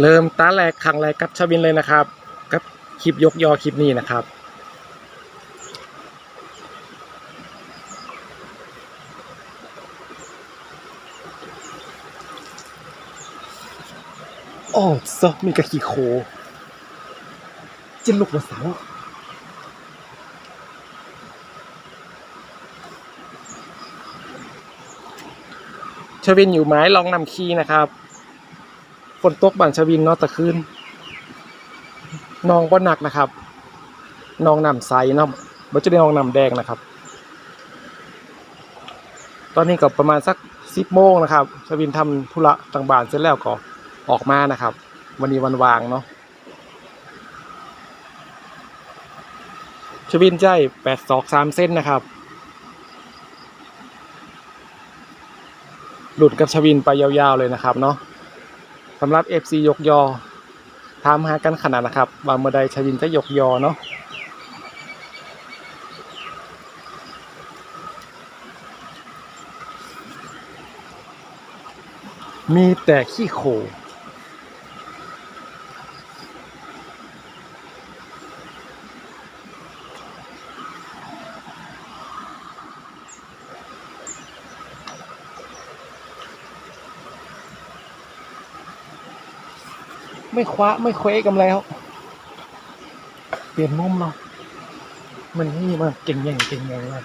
เริ่มตาแรกครั้งแรกกับชวินเลยนะครับ กับคลิปยกยอคลิปนี้นะครับ โอ้ซะมีกระขี่โค จินลูกละเสาชวินอยู่ไม้ลองนำคีนะครับ ฝนตกบันชวินเนาะตะคืนนองบ่หนักนะครับนองนำใสเนาะบ่จะได้นองนำแดงนะครับ ตอนนี้ก็ประมาณสักสิบโมงนะครับชวินทำธุระต่างบ้านเสร็จแล้วก็ออกมานะครับ วันนี้วันวางเนาะชวินใจแปดศอกสามเส้นนะครับหลุดกับชวินไปยาวๆเลยนะครับเนาะ สำหรับ FC ยกยอถามหากันขนาดนะครับว่าเมื่อใดชวินจะยกยอเนาะมีแต่ขี้โค ไม่คว้าไม่เควกันแล้ว เปลี่ยนมุมเนาะมันนี่มาเก่งอย่างเก่งอย่างเลย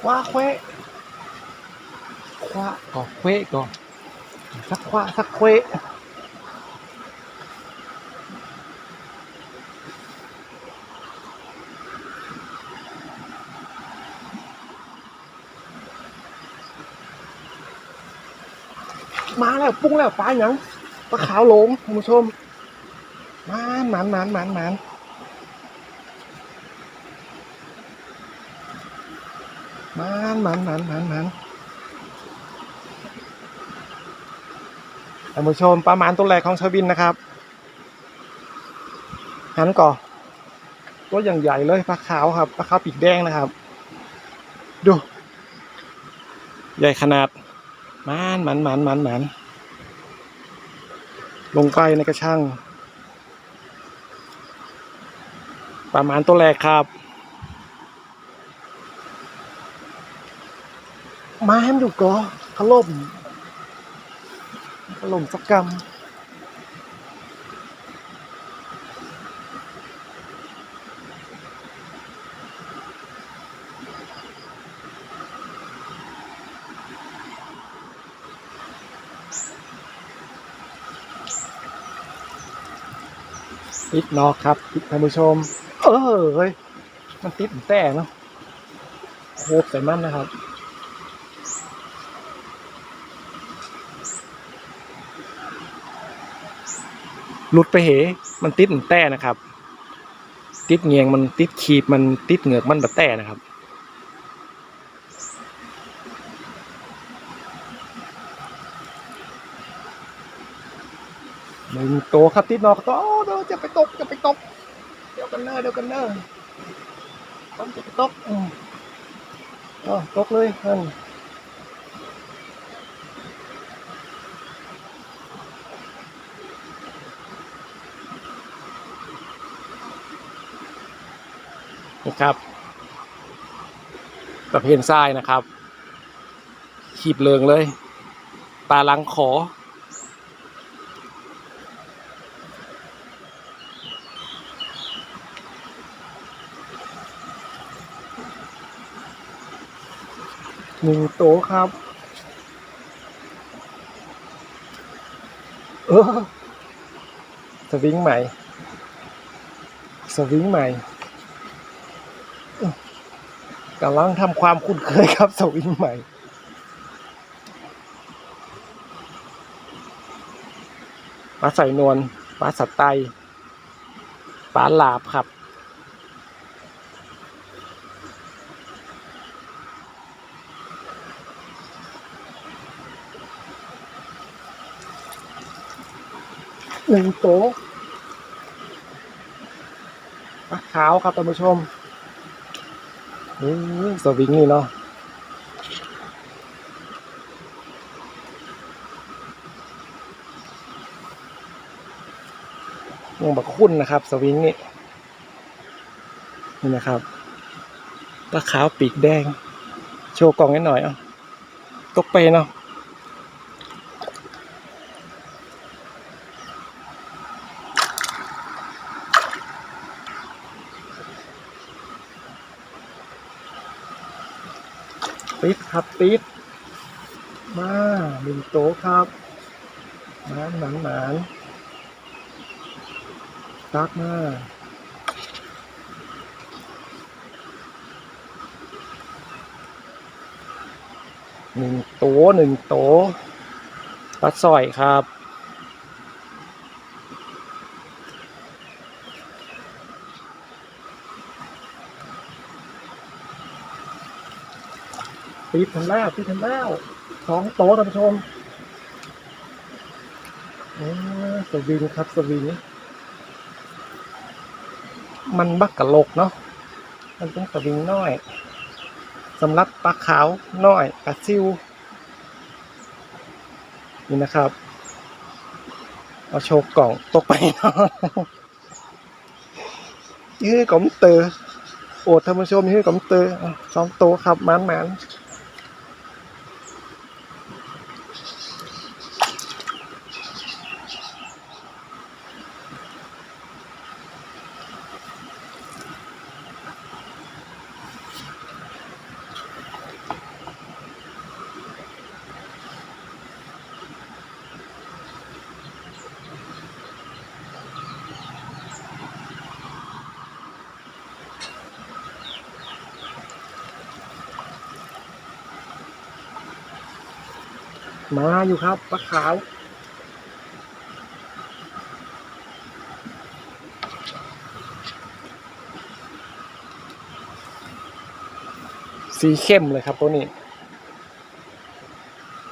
คว้าเคว คว้าก่อเควก่อนสักคว้าสักเควมาแล้วปุ้งแล้วปลาหยังปลาขาวหลงคุณผู้ชมหมานหมานหมานหมานหมานหมานหมานหมานหมานหมาน ท่านผู้ชมปลาหมานตัวแรกของชาวินนะครับหันก่อตัวอย่างใหญ่เลยปลาขาวครับปลาขาวปีกแดงนะครับ ดู ใหญ่ขนาดหมานหมานหมานหมานมานลงไปในกระชังปลาหมานตัวแรกครับมาให้มันดูก่อขล่ม ขล่มสักกรรมติดนอกครับติดท่านผู้ชม เออเฮ้ย มันติดแต่เนาะโคบใส่มันนะครับ หลุดไปเหมันติดมือนแต่นะครับ ติดเงียงมันติดขีบมันติดเหงือกมันแบบแต่นะครับหนึ่งตัวครับติดนอกตัวโอ้เดี๋ยวจะไปตกจะไปตกเดี๋ยวกันเนอเดี๋ยวกันเนอต้องจะไปตกอ๋อตกเลยนั่น นี่ครับประเภททรายนะครับขีบเลิงเลยปลาลังขอ หนึ่งโตครับ เออสวิงใหม่ สวิงใหม่ กำลังทำความคุ้นเคยครับสวิงใหม่ ปลาใส่นวล ปลาสัตไต ปลาหลาบครับ หนึ่งโต๊ะปลาขาวครับท่านผู้ชม อือสวิงนี่เนาะวงบักคุ้นนะครับ สวิงนี่นี่นะครับปลาขาวปีกแดง โชว์กล่องนิดหน่อยอะตกไปเนาะ ปิดครับปิดมาหนึ่งโต๊ะครับหมานหมานหมานตักมาหนึ่งโต๊ะหนึ่งโต๊ะปลาสอยครับ ปีดทันแล้วปีดทันแล้วสองโต๊ะท่านผู้ชมสวิงครับสวิงมันบักกะโหลกเนาะมันเป็นสวิงน้อยสำหรับปลาขาวน้อยปลาซิวนี่นะครับ เอาโชว์กล่องตกไปเนาะยื้อกลมเตอโอดท่านผู้ชมยื้อกลมเตออะสองโตครับมันมัน มาอยู่ครับปลาขาวสีเข้มเลยครับตัวนี้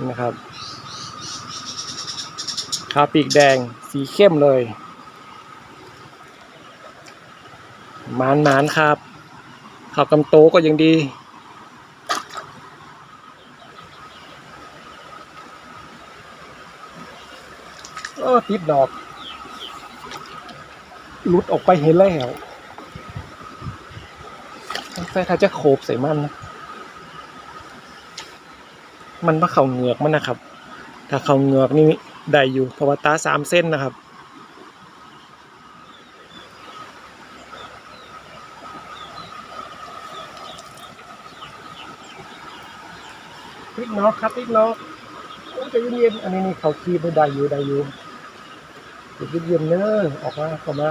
นะครับขาปีกแดงสีเข้มเลยมานหมานครับขับกำโตก็ยังดี เออติดดอกหลุดออกไปเห็นแล้วแต่ถ้าจะโขบใส่มันนะมันว่าเขาเหงือกมันนะครับ ถ้าเขาเหงือกนี่ได้อยู่เพราะว่าตาสามเส้นนะครับติ๊กน็อกครับติ๊กน็อกโอ้จะเย็นๆอันนี้นี่เขาคีบได้อยู่ได้อยู่ เดี๋ยวเย็นๆเนอะออกมาเข้ามา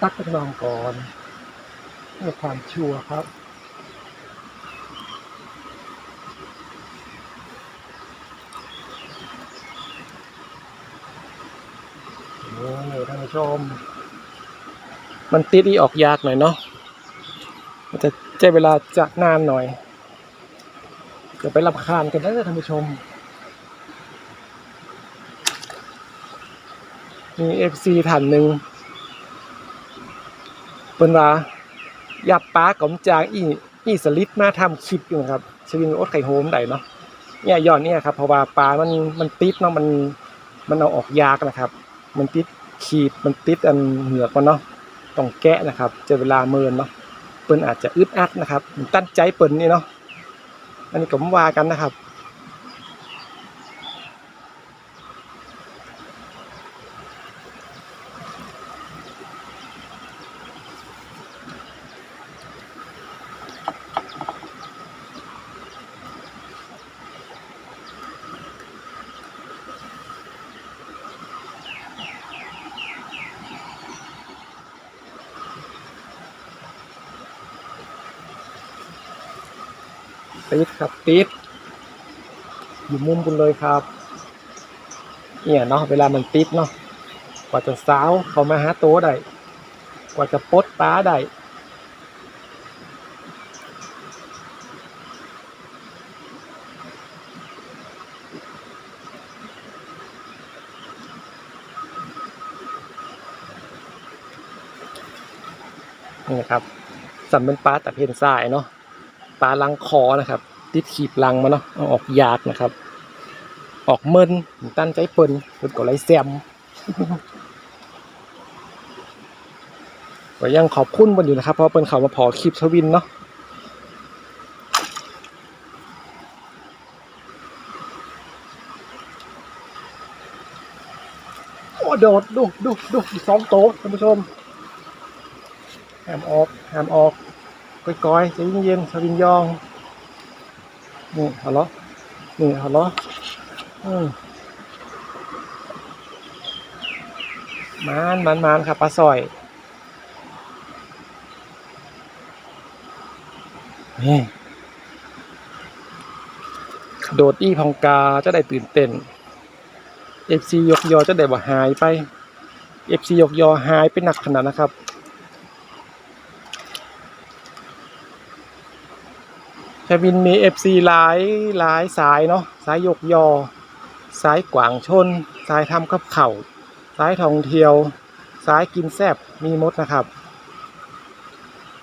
ตักตักนองก่อนเพื่อความชัวร์ครับนี่ท่านผู้ชม มันติดอีออกยากหน่อยเนาะมันจะใช้เวลาจะนานหน่อยเดี๋ยวไปรับคานกันนะท่านผู้ชม มีเอฟซีท่านหนึ่งเป็นว่าอยากป้ากอมจางอีอีสลิดมาทำคลิปอยู่นะครับชวินอดไข่โฮมได้เนาะเนี่ยย้อนเนี่ยครับเพราะว่าปลามันมันติดเนาะมันมันเอาออกยากนะครับ มันติดขีดมันติดอันเหงือกมันเนาะต้องแกะนะครับจอเวลาเมินเนาะเปิ้นอาจจะอึดอัดนะครับตั้งใจเปิ้นนี่เนาะอันนี้ก็ผมว่ากันนะครับ ติดครับติดอยู่มุมคุณเลยครับ เนี่ยเนาะเวลามันติดเนาะกว่าจะสาวเข้ามาหาตัวได้กว่าจะปดป้าได้นี่ครับสัมเป็นปลาตะเพียนทรายเนาะ ปลาลังคอนะครับ ติดขีบลังมาเนาะเอาออกยากนะครับ ออกเมินตั้นใจเปินเปินก็ไรแซมก็ยังขอบคุณบนอยู่นะครับ เพราะเป็นเขามาพอคลิปทวินเนาะโอ้โดดดูดูดูสองโต๊ะท่านผู้ชมห้ามออกห้ามออก ก้อยๆใจเย็นๆสวินยองนี่เอาล้อนี่เอาล้ออืมานมานมานครับปลาซอยนี่โดดอี้พองกาจะได้ตื่นเต้น FC ยกยอจะได้บ่หายไป FC ยกยอหายไปหนักขนาดนะครับ แควินมี FC หลายหลายสายเนาะสายยกยอ สายกวางชน สายทำกับเข่าสายท่องเที่ยว สายกินแซบมีมดนะครับ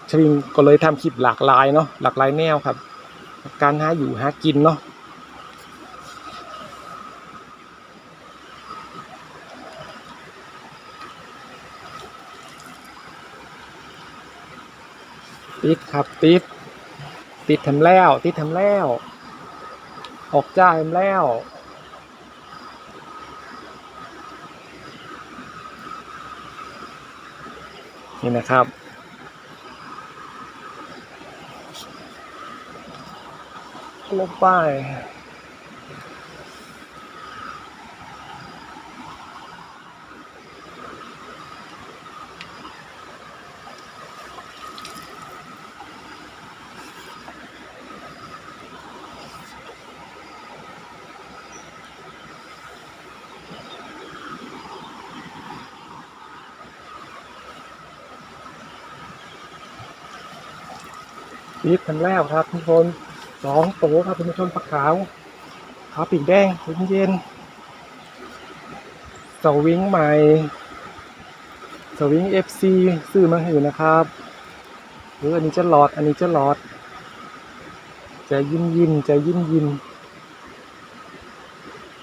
ชวิงก็เลยทำคลิปหลากหลายเนาะหลากหลายแนวครับ การหาอยู่หากินเนาะติดครับติด ติดทำแล้ว ติดทำแล้ว ออกจ้าทำแล้ว นี่นะครับ ลงไป ปีดกันแล้วครับทุกคนสองโตครับคุณผู้ชมปลาขาวขาปีกแดงเย็นๆสวิงใหม่สวิง FC ซื้อมาให้อยู่นะครับหรืออันนี้จะหลอดอันนี้จะหลอด จะยินยินจะยินยิน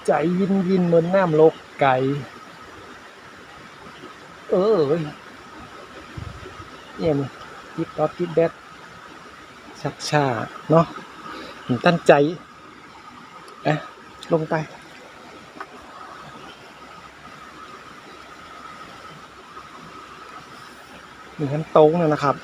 ใจยินยินเหมือนน้ำโลกไก่เออเนี่ยนี่ทิปท็อปทิปแบท ชักชาเนาะตั้งใจเอะลงไป หนึ่งขั้นโต้งเลยนะครับ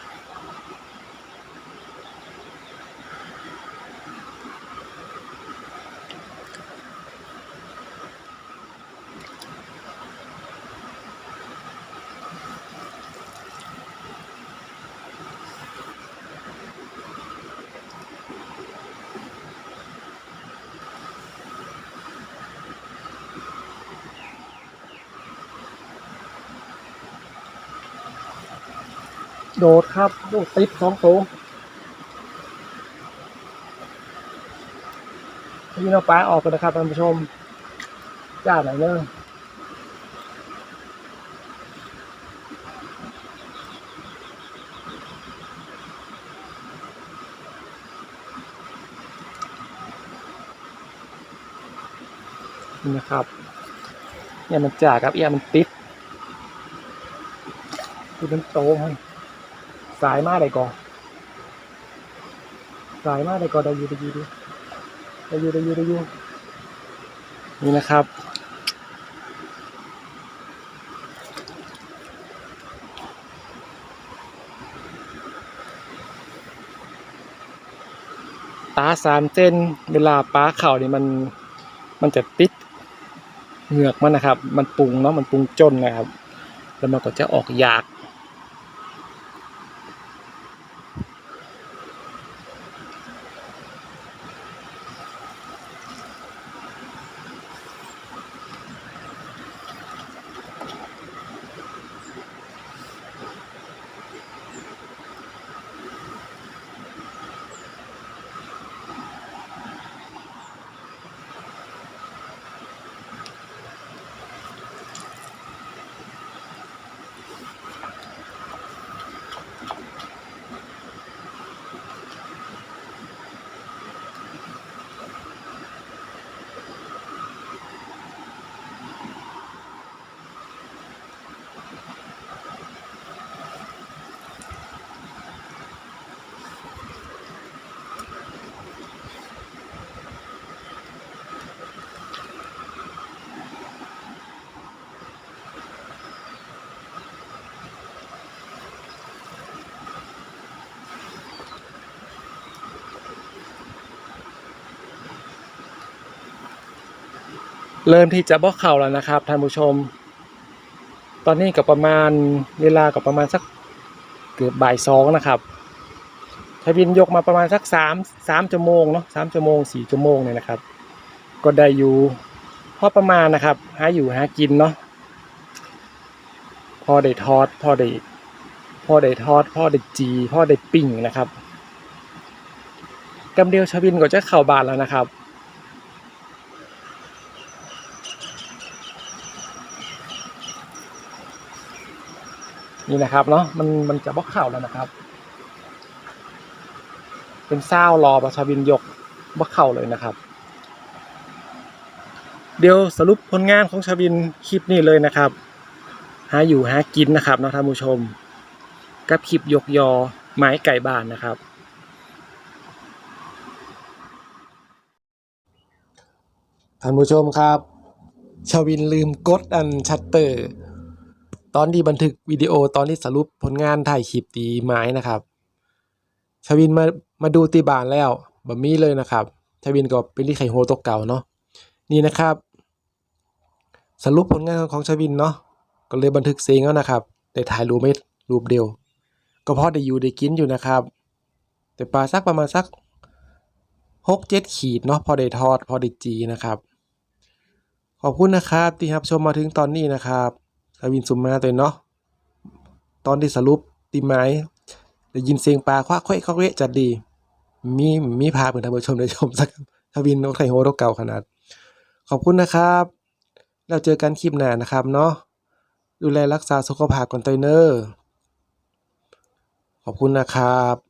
โดดครับโดดติดสองโต้นี่เราปลาออกกันนะครับท่านผู้ชม จ้าไหนเนอะนี่นะครับเนี่ยมันจ่าครับเอียมันติดคือมันโตมัน สายมากเลยก่อนสายมากเลยก่อนได้อยูได้ยูได้ยูได้ยูได้ยูนี่นะครับตาสามเส้นเวลาป้าเข่านี่มันมันจะติดเหงือกมันนะครับ มันปรุงเนาะมันปรุงจนนะครับ แล้วมันก็จะออกยาก เริ่มที่จะบอกเข่าแล้วนะครับท่านผู้ชม ตอนนี้ก็ประมาณเวลาก็ประมาณสักเกือบบ่ายสองนะครับทวินยกมาประมาณสักสามสามชั่วโมงเนาะสามชั่วโมงสี่ชั่วโมงเนี่ยนะครับ ก็ได้อยู่พอประมาณนะครับ หาอยู่หากินเนาะพอได้ทอดพอได้พอได้ทอดพอได้จีพอได้ปิ้งนะครับกำเดียวชวินก็จะเข้าบานแล้วนะครับ นี่นะครับเนาะมันมันจะบล็อกเข่าแล้วนะครับ เป็นเศร้ารอประชาวินยกบล็อกเข่าเลยนะครับ เดี๋ยวสรุปผลงานของชาวินคลิปนี้เลยนะครับ หาอยู่หากินนะครับเนาะท่านผู้ชม กับคลิปยกยอไม้ไก่บ้านนะครับท่านผู้ชมครับ ชาวินลืมกดอันชัตเตอร์ ตอนที่บันทึกวิดีโอตอนที่สรุปผลงานถ่ายคลิปตีไม้นะครับชวินมามาดูตีบานแล้วบะมีเลยนะครับชวินก็เป็นที่ไข่โฮตกเก่าเนาะนี่นะครับ สรุปผลงานของชวินเนาะก็เลยบันทึกเสียงแล้วนะครับ แต่ถ่ายรูปไม่รูปเดียว ก็พอได้อยู่ได้กินอยู่นะครับ แต่ปลาสักประมาณสักหกเจ็ดขีดเนาะพอได้ทอดพอได้จีนะครับ ขอบคุณนะครับที่รับชมมาถึงตอนนี้นะครับ ชวินสุมมาตัวเนาะตอนที่สรุปตีไม้ได้ยินเสียงปลาคว้าเควะเขาเวะจัดดี มีมีพาเพื่อนท่านผู้ชมได้ชมสักทวินนกไทโฮรกเก่าขนาด ขอบคุณนะครับ แล้วเจอกันคลิปหน้านะครับเนาะดูแลรักษาสุขภาพก่อนเตยเนอร์ ขอบคุณนะครับ